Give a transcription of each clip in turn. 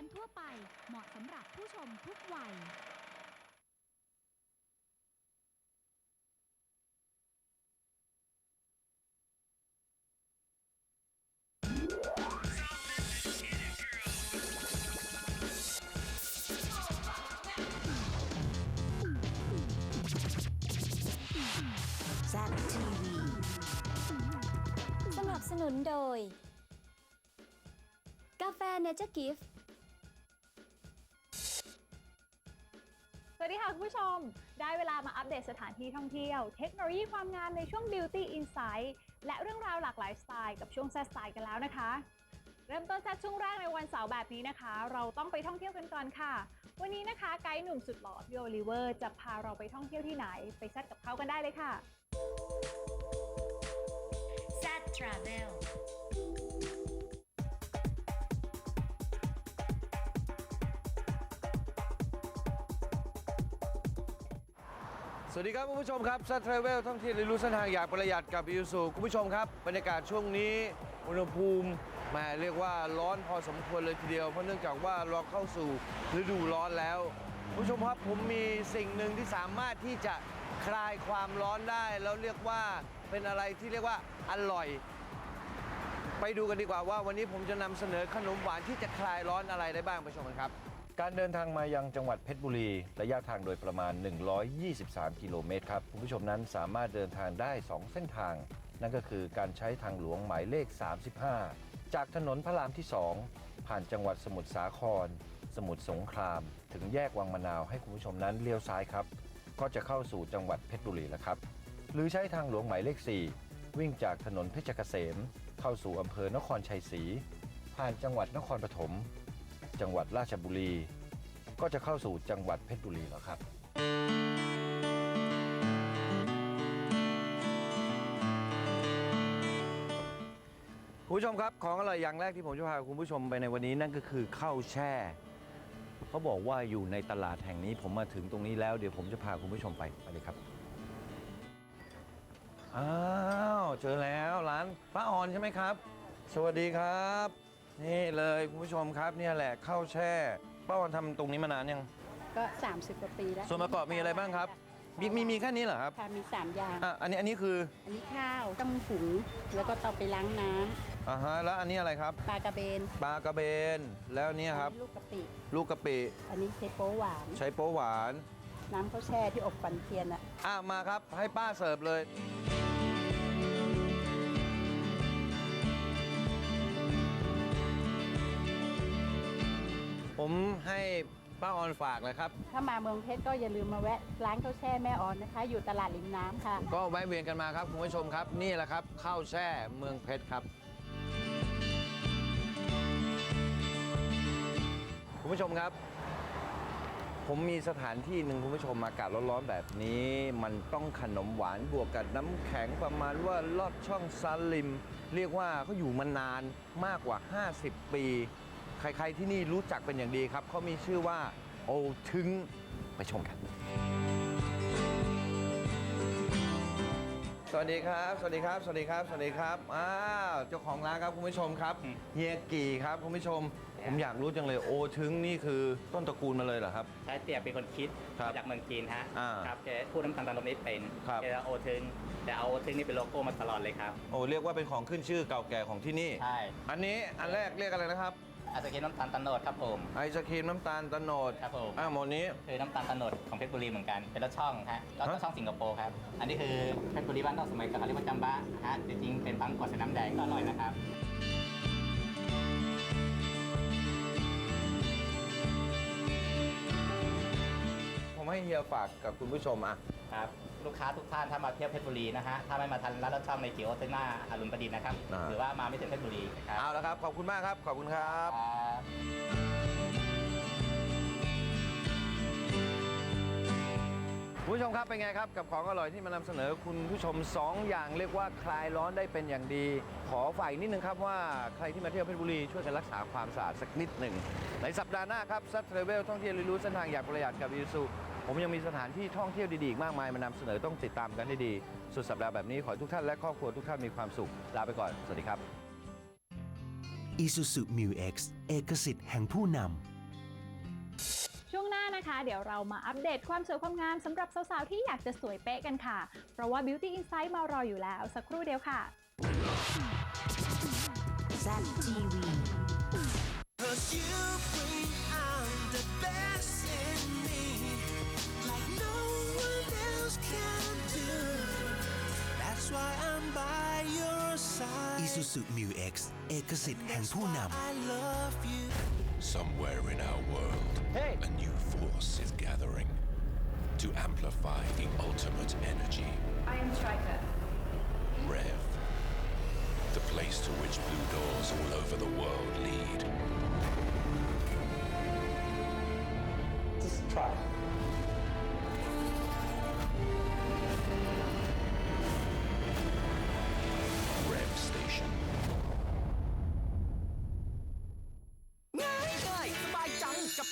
การทั่วไปเหมาะสำหรับผู้ชมทุกวัย แซ่บทีวีสนับสนุนโดย กาแฟเนเจอร์กิฟต์ สวัสดีค่ะคุณผู้ชม ได้เวลามาอัปเดตสถานที่ท่องเที่ยว เทคโนโลยีความงามในช่วง Beauty Insight และเรื่องราวหลากหลายสไตล์กับช่วงแซสไตล์กันแล้วนะคะ เริ่มต้นแซช่วงแรกในวันเสาร์แบบนี้นะคะ เราต้องไปท่องเที่ยวกันก่อนค่ะ วันนี้นะคะไกด์หนุ่มสุดหล่อพี่โอลิเวอร์จะพาเราไปท่องเที่ยวที่ไหน ไปแซดกับเขากันได้เลยค่ะ สวัสดีครับคุณผู้ชมครับซัตเทรเวลท่องเที่ยวเรียนรู้เส้นทางอย่างประหยัดกับยูสูคุณผู้ชมครับ บรรยากาศช่วงนี้อุณหภูมิมาเรียกว่าร้อนพอสมควรเลยทีเดียว เพราะเนื่องจากว่าเราเข้าสู่ฤดูร้อนแล้วคุณผู้ชมครับผมมีสิ่งหนึ่งที่สามารถที่จะคลายความร้อนได้แล้วเรียกว่าเป็นอะไรที่เรียกว่าอร่อย ไปดูกันดีกว่าว่าวันนี้ผมจะนำเสนอขนมหวานที่จะคลายร้อนอะไรได้บ้างไปชมกันครับ การเดินทางมายังจังหวัดเพชรบุรี ระยะทางโดยประมาณ 123 กิโลเมตรครับ คุณผู้ชมนั้นสามารถเดินทางได้ 2 เส้นทาง นั่นก็คือการใช้ทางหลวงหมายเลข 35 จากถนนพระรามที่ 2 ผ่านจังหวัดสมุทรสาคร สมุทรสงคราม ถึงแยกวังมะนาวให้คุณผู้ชมนั้นเลี้ยวซ้ายครับ ก็จะเข้าสู่จังหวัดเพชรบุรีแล้วครับ หรือใช้ทางหลวงหมายเลข 4 วิ่งจากถนนเพชรเกษม เข้าสู่อำเภอนครชัยศรีผ่านจังหวัดนครปฐม จังหวัดราชบุรี ก็จะเข้าสู่จังหวัดเพชรบุรีแล้วครับ คุณผู้ชมครับของอร่อยอย่างแรกที่ผมจะพาคุณผู้ชมไปในวันนี้นั่นก็คือข้าวแช่ เขาบอกว่าอยู่ในตลาดแห่งนี้ผมมาถึงตรงนี้แล้วเดี๋ยวผมจะพาคุณผู้ชมไปไปเลยครับอ้าวเจอแล้วร้านป้าออนใช่ไหมครับ สวัสดีครับ นี่เลยคุณผู้ชมครับเนี่ยแหละข้าวแช่ป้าออนทำตรงนี้มานานยัง ก็ 30 กว่าปีแล้วส่วนประกอบมีอะไรบ้างครับ มีมีมีแค่นี้เหรอครับค่ะมี 3 อย่าง อะอันนี้อันนี้คืออันนี้ข้าวต้องหุงแล้วก็ต้องไปล้างน้อ่าฮะแล้วอันนี้อะไรครับำปลากระเบนปลากระเบนแล้วอันนี้ครับ อันนี้ลูกกะปิ ลูกกะปิอันนี้เทโป๊หวาน ใช้โป๊หวาน น้ำข้าวแช่ที่อบปันเทียนอะ อะมาครับให้ป้าเสิร์ฟเลย ผมให้ป้าออนฝากเลยครับ ถ้ามาเมืองเพชรก็อย่าลืมมาแวะร้านข้าวแช่แม่ออนนะคะ อยู่ตลาดริมน้ำค่ะ ก็แวะเวียนกันมาครับคุณผู้ชมครับ นี่แหละครับข้าวแช่เมืองเพชรครับ คุณผู้ชมครับ ผมมีสถานที่หนึ่งคุณผู้ชมอากาศร้อนๆแบบนี้ มันต้องขนมหวานบวกกับน้ำแข็งประมาณว่าลอดช่องซาลิม เรียกว่าเขาอยู่มานานมากกว่า 50 ปี ใครๆที่นี่รู้จักเป็นอย่างดีครับเขามีชื่อว่าโอทึงไปชมกัน สวัสดีครับ สวัสดีครับ สวัสดีครับ สวัสดีครับ อ้าว เจ้าของร้านครับคุณผู้ชมครับ เฮียกี่ครับคุณผู้ชม ผมอยากรู้จังเลยโอทึงนี่คือต้นตระกูลมาเลยเหรอครับใช้เตียเป็นคนคิดครับมาจากเมืองจีนฮะอ่าครับแกพูดน้ำตาลตาลมนี้เป็นครับ แกจะโอทึงแต่เอาโอทึงนี่เป็นโลโก้มาตลอดเลยครับ โอ้เรียกว่าเป็นของขึ้นชื่อเก่าแก่ของที่นี่ ใช่ อันนี้อันแรกเรียกอะไรนะครับ อาจจะกินน้ำตาลตะโนดครับผม ไอศครีมน้ำตาลตะโนดครับผม อ่าหมดนี้ คือน้ำตาลตะโนดของเพชรบุรีเหมือนกันเป็นรสช่องฮะรสฮะช่องสิงคโปร์ครับอันนี้คือเพชรบุรีบ้านนอกสมัยก่อนเขาเรียกว่าจัมบ้าฮะจริงๆเป็นปังกอดใส่น้ำแดงก็อร่อยนะครับ ผมให้เฮียฝากกับคุณผู้ชมอะ ครับ ลูกค้าทุกท่านถ้ามาเที่ยวเพชรบุรีนะฮะถ้าไม่มาทันร้านรสช่องในจิโอเซน่าอรุณประดิษฐ์นะครับอ่า หรือว่ามาไม่ถึงเพชรบุรีนะครับเอาละครับ ขอบคุณมากครับ ขอบคุณครับครับคุณผู้ชมครับเป็นไงครับกับของอร่อยที่มานำเสนอคุณผู้ชม 2 อย่างเรียกว่าคลายร้อนได้เป็นอย่างดี ขอฝ่ายนิดนึงครับว่าใครที่มาเที่ยวเพชรบุรีช่วยกันรักษาความสะอาดสักนิดหนึ่ง ในสัปดาห์หน้าครับซัตเทรเวลท่องเที่ยวเรียนรู้เส้นทางอย่างประหยัดกับยูซู ผมยังมีสถานที่ท่องเที่ยวดีๆอีกมากมายมานำเสนอต้องติดตามกันให้ดี สุดสัปดาห์แบบนี้ขอให้ทุกท่านและครอบครัวทุกท่านมีความสุขลาไปก่อน สวัสดีครับ Isuzu Mu X เอกสิทธิ์แห่งผู้นำช่วงหน้านะคะ เดี๋ยวเรามาอัปเดตความสวยความงามสำหรับสาวๆ ที่อยากจะสวยเป๊ะกันค่ะ เพราะว่า Beauty Insight มารออยู่แล้วสักครู่เดียวค่ะ ZTV Isuzu Mu X เอกสิทธิ์แห่งผู้นำ I love you. Somewhere in our world, a new force is gathering to amplify the ultimate energy. I am Striker Rev. The place to which blue doors all over the world lead. Just try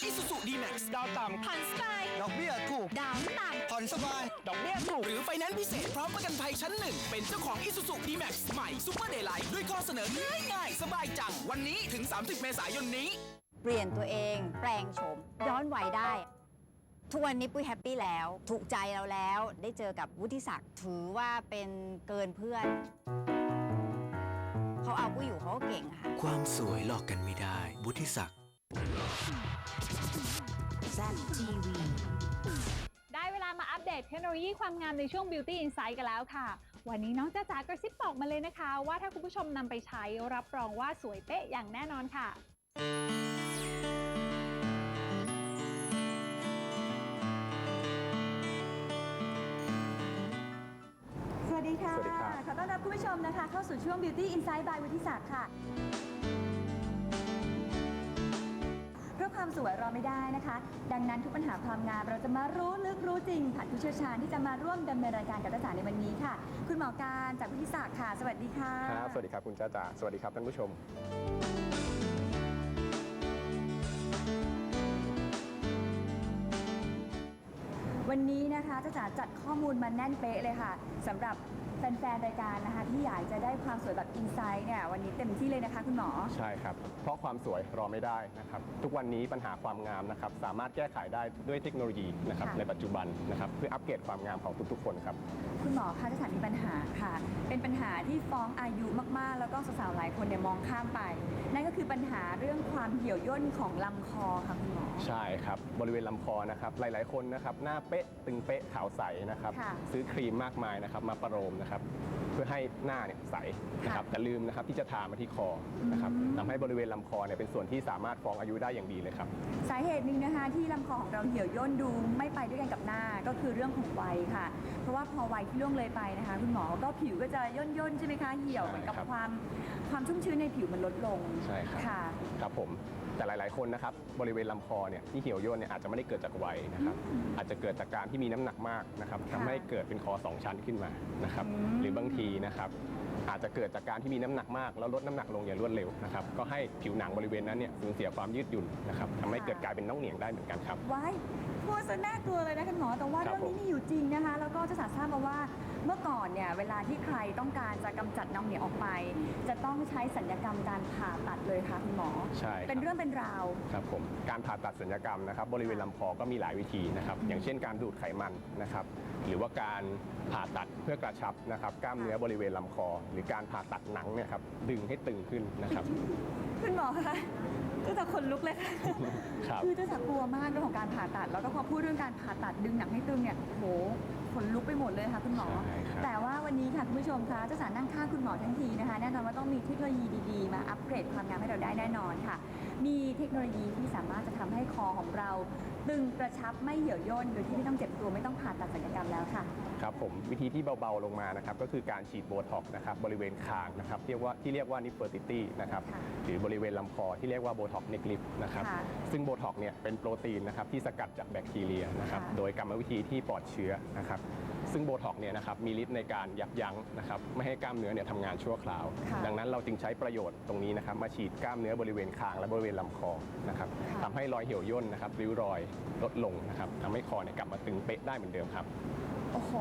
จังกับ Isuzu D-Max ดาวต่ำผ่อนสบายดอกเบี้ยถูก ดาวต่ผ่อนสบาย ดอกเบี้ยถูก หรือไฟแนนซ์พิเศษพร้อมประกันภัยชั้นหนึ่ง เป็นเจ้าของ Isuzu D-Max ใหม่ Super Daylight ด้วยข้อเสนอง่ายง่ายสบายจัง วันนี้ถึง 30 เมษายนนี้ เปลี่ยนตัวเอง แปลงโฉมย้อนวัยได้ ทุกวันนี้ปุ้ยแฮปปี้แล้ว ถูกใจเราแล้ว ได้เจอกับวุฒิศักดิ์ถือว่าเป็นเกินเพื่อนเขาเอาปุ้ยอยู่เขาก็เก่งอะค่ะ ความสวยหลอกกันไม่ได้บุธิศักดิ์ ZTV ได้เวลามาอัปเดตเทคโนโลยีความงามในช่วง Beauty Insight กันแล้วค่ะ วันนี้น้องจ้าจ๋ากระซิบบอกมาเลยนะคะ ว่าถ้าคุณผู้ชมนำไปใช้รับรองว่าสวยเป๊ะอย่างแน่นอนค่ะ สวัสดีค่ะขอต้อนรับคุณผู้ชมนะคะ เข้าสู่ช่วง Beauty Insight by วุฒิศักดิ์ค่ะ ความสวยรอไม่ได้นะคะ ดังนั้นทุกปัญหาความงามเราจะมารู้ลึกรู้จริงผ่านผู้เชี่ยวชาญที่จะมาร่วมดำเนินรายการกับท่านในวันนี้ค่ะ คุณหมอการจากวุฒิศักดิ์ค่ะ สวัสดีค่ะ ครับ สวัสดีครับคุณจ้าจ๋า สวัสดีครับท่านผู้ชม วันนี้นะคะจ้าจ๋าจัดข้อมูลมาแน่นเป๊ะเลยค่ะสำหรับ แฟนๆรายการนะคะที่อยากจะได้ความสวยแบบอินไซต์เนี่ยวันนี้เต็มที่เลยนะคะคุณหมอ ใช่ครับ เพราะความสวยรอไม่ได้นะครับ ทุกวันนี้ปัญหาความงามนะครับ สามารถแก้ไขได้ด้วยเทคโนโลยีนะครับค่ะ ในปัจจุบันนะครับ เพื่ออัปเกรดความงามของทุกๆ คนครับ คุณหมอคะถ้าถามมีปัญหาค่ะ เป็นปัญหาที่ฟ้องอายุมากๆ แล้วก็สาวๆหลายคนเนี่ยมองข้ามไป นั่นก็คือปัญหาเรื่องความเหี่ยวย่นของลำคอค่ะคุณหมอ ใช่ครับ บริเวณลำคอนะครับ หลายๆ คนนะครับ หน้าเป๊ะ ตึงเป๊ะ ขาวใสนะครับ ค่ะ ซื้อครีมมากมายนะครับ มาประโลมนะครับเพื่อให้หน้าเนี่ยใสนะครับแต่ลืมนะครับที่จะทามาที่คอนะครับทำให้บริเวณลำคอเนี่ยเป็นส่วนที่สามารถฟ้องอายุได้อย่างดีเลยครับ สาเหตุหนึ่งนะคะที่ลำคอของเราเหี่ยวย่นดูไม่ไปด้วยกันกับหน้าก็คือเรื่องของวัยค่ะ เพราะว่าพอวัยที่ล่วงเลยไปนะคะคุณหมอก็ผิวก็จะย่นย่นๆใช่ไหมคะเหี่ยวใช่เหมือนกับครับความความชุ่มชื้นในผิวมันลดลงใช่ครับ ค่ะ ครับผม แต่หลาย ๆ คนนะครับบริเวณลำคอเนี่ยที่เหี่ยวย่นเนี่ยอาจจะไม่ได้เกิดจากวัยนะครับอาจจะเกิดจากการที่มีน้ำหนักมากนะครับค่ะทำให้เกิดเป็นคอสองชั้นขึ้นมานะครับอืมหรือบางทีนะครับอาจจะเกิดจากการที่มีน้ำหนักมาก แล้วลดน้ำหนักลงอย่างรวดเร็วนะครับก็ให้ผิวหนังบริเวณนั้นเนี่ยสูญเสียความยืดหยุ่นนะครับทำให้เกิดกลายเป็นน้องเหนียงได้เหมือนกันครับว้ายพูดซะน่ากลัวเลยนะคุณหมอแต่ว่าครัเรื่บองนี้มีอยู่จริงนะคะ แล้วก็จะสาทราบมาว่า เมื่อก่อนเนี่ยเวลาที่ใครต้องการจะกำจัดน้องเหนียงออกไป จะต้องใช้สัญญกรรมการผ่าตัดเลยค่ะคุณหมอ ใช่ครับ เป็นเรื่องเป็นราว ครับผมการผ่าตัดศัลยกรรมนะครับบริเวณลำคอก็มีหลายวิธีนะครับอย่างเช่นการดูดไขมันนะครับหรือว่าการผ่าตัดเพื่อกระชับนะครับกล้ามเนื้อบริเวณลำคอ หรือการผ่าตัดหนังเนี่ยครับดึงให้ตึงขึ้นนะครับ คุณหมอคะก็จะขนลุกเลยค่ะครับคือเจะจะกลัวมากเรื่องของการผ่าตัด แล้วก็พอพูดเรื่องการผ่าตัดดึงหนังให้ตึงเนี่ยโหขนลุกไปหมดเลยค่ะคุณหมอ ใช่ครับ แต่ว่าวันนี้ค่ะคุณผู้ชมคะเจะสารนั่งข้างคุณหมอทั้งทีนะคะแน่นอนว่าต้องมีเทคโนโลยีดีๆ มาอัปเกรดความงามให้เราได้แน่นอนค่ะ มีเทคโนโลยีที่สามารถจะทำให้คอของเรา ตึงกระชับไม่เหี่ยวย่นโดยที่ไม่ต้องเจ็บตัวไม่ต้องผ่าตัดศัลยกรรมแล้วค่ะ ครับผมวิธีที่เบาๆลงมานะครับก็คือการฉีดโบท็อกซ์นะครับบริเวณคางนะครับเรียกว่าที่เรียกว่านิฟเฟอร์ติตี้นะครับค่ะหรือบริเวณลำคอที่เรียกว่าโบท็อกซ์เนกลิฟนะครับค่ะซึ่งโบท็อกซ์เนี่ยเป็นโปรตีนนะครับที่สกัดจากแบคทีเรียนะครับค่ะ โดยกรรมวิธีที่ปลอดเชื้อนะครับซึ่งโบท็อกซ์เนี่ยนะครับมีฤทธิ์ในการยับยั้งนะครับไม่ให้กล้ามเนื้อเนี่ยทำงานชั่วคราว ค่ะ ดังนั้นเราจึงใช้ประโยชน์ตรงนี้นะครับมาฉีดกล้ามเนื้อบริเวณคางและบริเวณลำคอนะครับค่ะทำให้รอยเหี่ยวย่นนะครับริ้วรอยลดลงนะครับทำให้คอเนี่ยกลับมาตึงเป๊ะได้เหมือนเดิมครับ โโอ้โห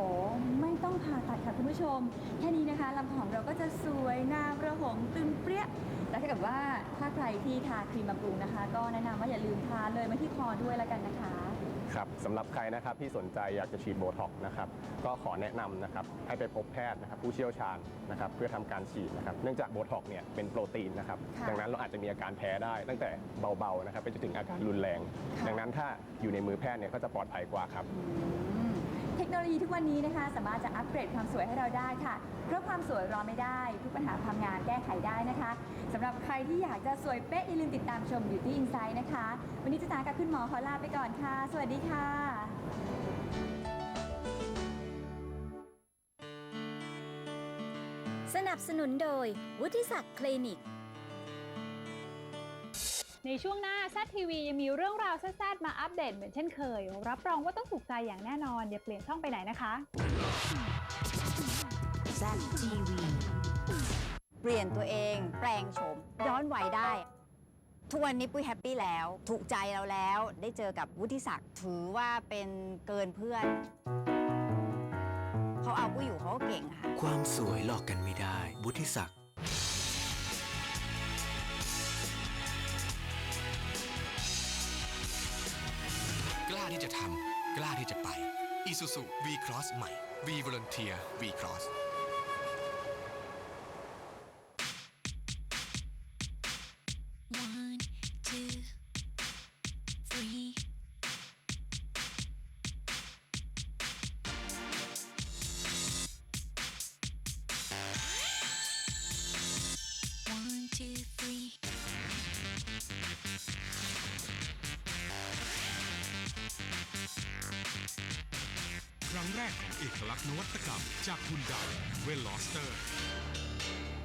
ไม่ต้องผ่าตัดค่ะคุณผู้ชม แค่นี้นะคะลำคอของเราก็จะสวยงามระหงตึงเปรี้ยแต่ถ้าเกิดว่าถ้าใครที่ทาครีมบำรุงนะคะ ก็แนะนำว่าอย่าลืมทาเลยมาที่คอด้วยแล้วกันนะคะ ครับสำหรับใครนะครับที่สนใจอยากจะฉีดโบท็อกซ์นะครับก็ขอแนะนำนะครับให้ไปพบแพทย์นะครับผู้เชี่ยวชาญนะครับเพื่อทำการฉีดนะครับเนื่องจากโบท็อกซ์เนี่ยเป็นโปรตีนนะครับค่ะ ดังนั้นเราอาจจะมีอาการแพ้ได้ ตั้งแต่เบาๆนะครับไปจนถึงอาการรุนแรงค่ะดังนั้นถ้าอยู่ในมือแพทย์เนี่ยก็จะปลอดภัยกว่าครับ อืมเทค โนโลยีทุกวันนี้นะคะ สามารถจะอัปเกรดความสวยให้เราได้ค่ะ เพราะความสวยรอไม่ได้ ทุกปัญหาความงามแก้ไขได้นะคะสำหรับใครที่อยากจะสวยเป๊ะอย่าลืมติดตามชม Beauty Insight นะคะ วันนี้จะตากับคุณหมอขอลาไปก่อนค่ะ สวัสดีค่ะสนับสนุนโดย วุฒิศักดิ์คลินิก ในช่วงหน้าแซทีวียังมีเรื่องราวแซดๆมาอัปเดตเหมือนเช่นเคย รับรองว่าต้องถูกใจอย่างแน่นอน อย่าเปลี่ยนช่องไปไหนนะคะ ZTV เปลี่ยนตัวเอง แปลงโฉมย้อนวัยได้ ทุกวันนี้ปุ้ยแฮปปี้แล้ว ถูกใจเราแล้ว ได้เจอกับวุฒิศักดิ์ถือว่าเป็นเกินเพื่อน เขาเอาปุ้ยอยู่เขาก็เก่งค่ะ ความสวยหลอกกันไม่ได้บุธิศักดิ์ ล้าที่จะไป Isuzu V-Cross ใหม่ V Volunteer V-Cross ครั้งแรกของเอกลักษณ์นวัตกรรม จากฮุนไดเวลลอสเตอร์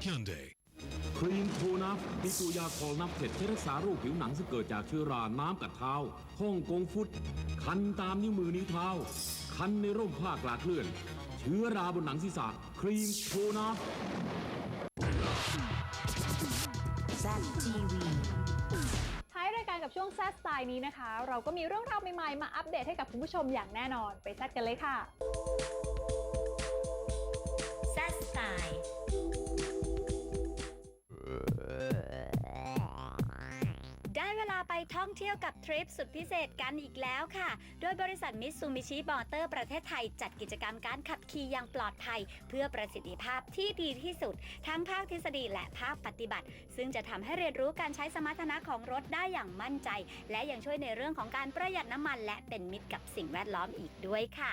Hyundai ครีมโทนัฟมีตัวยาคอลนับเผ็ดที่รักษาโรคผิวหนังซึ่งเกิดจากเชื้อรา น้ำกัดเท้าฮ่องกงฟุต คันตามนิ้วมือนิ้วเท้า คันในร่มผ้ากลาดเคลื่อน เชื้อราบนหนังศีรษะ ครีมโทนัฟ ZTV ท้ายราย กับช่วงแซสไตล์นี้นะคะ เราก็มีเรื่องราวใหม่ๆ มาอัปเดตให้กับคุณผู้ชมอย่างแน่นอน ไปแซดกันเลยค่ะ แซสไตล์ ท่องเที่ยวกับทริปสุดพิเศษกันอีกแล้วค่ะ โดยบริษัทมิตซูมิชิมอเตอร์ประเทศไทย จัดกิจกรรมการขับขี่อย่างปลอดภัย เพื่อประสิทธิภาพที่ดีที่สุด ทั้งภาคทฤษฎีและภาคปฏิบัติ ซึ่งจะทำให้เรียนรู้การใช้สมรรถนะของรถได้อย่างมั่นใจ และยังช่วยในเรื่องของการประหยัดน้ำมัน และเป็นมิตรกับสิ่งแวดล้อมอีกด้วยค่ะ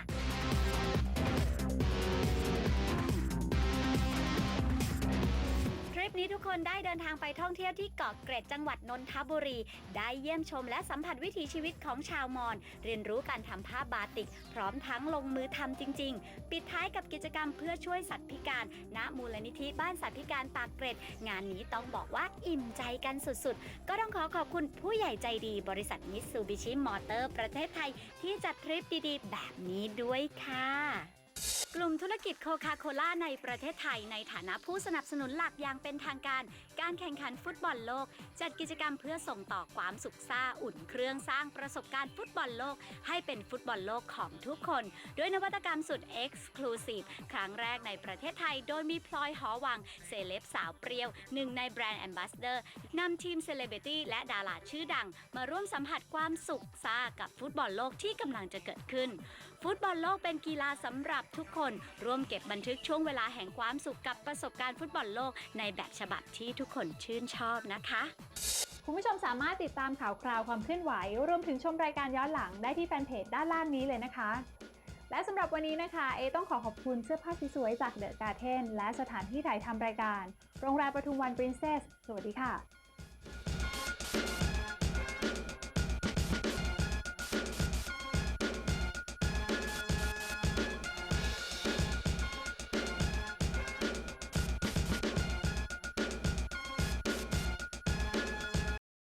นี้ทุกคนได้เดินทางไปท่องเที่ยวที่เกาะเกร็ดจังหวัดนนทบุรี ได้เยี่ยมชมและสัมผัสวิถีชีวิตของชาวมอญเรียนรู้การทำผ้าบาติก พร้อมทั้งลงมือทำจริง ๆ ปิดท้ายกับกิจกรรมเพื่อช่วยสัตว์พิการ ณมูลนิธิบ้านสัตว์พิการปากเกร็ด งานนี้ต้องบอกว่าอิ่มใจกันสุดๆ ก็ต้องขอขอบคุณผู้ใหญ่ใจดีบริษัทมิตซูบิชิมอเตอร์ประเทศไทย ที่จัดทริปดีๆ แบบนี้ด้วยค่ะ กลุ่มธุรกิจโคคาโคล่าในประเทศไทยในฐานะผู้สนับสนุนหลักอย่างเป็นทางการ การแข่งขันฟุตบอลโลก จัดกิจกรรมเพื่อส่งต่อความสุขซ่าอุ่นเครื่องสร้างประสบการณ์ฟุตบอลโลก ให้เป็นฟุตบอลโลกของทุกคน ด้วยนวัตกรรมสุด Exclusive ครั้งแรกในประเทศไทย โดยมีพลอยหอวังเซเลบสาวเปรี้ยวหนึ่งในแบรนด์แอมบาสเดอร์นำทีมเซเลบริตี้และดาราชื่อดัง มาร่วมสัมผัสความสุขซ่ากับฟุตบอลโลกที่กำลังจะเกิดขึ้นฟุตบอลโลกเป็นกีฬาสำหรับทุกคน ร่วมเก็บบันทึกช่วงเวลาแห่งความสุขกับประสบการณ์ฟุตบอลโลกในแบบฉบับที่ทุกคนชื่นชอบนะคะ คุณผู้ชมสามารถติดตามข่าวคราวความเคลื่อนไหว รวมถึงชมรายการย้อนหลังได้ที่แฟนเพจด้านล่างนี้เลยนะคะ และสำหรับวันนี้นะคะ เอต้องขอขอบคุณเสื้อผ้าสวยๆจากเดอะการ์เทนและสถานที่ถ่ายทำรายการ โรงแรมปทุมวันปรินเซสสวัสดีค่ะ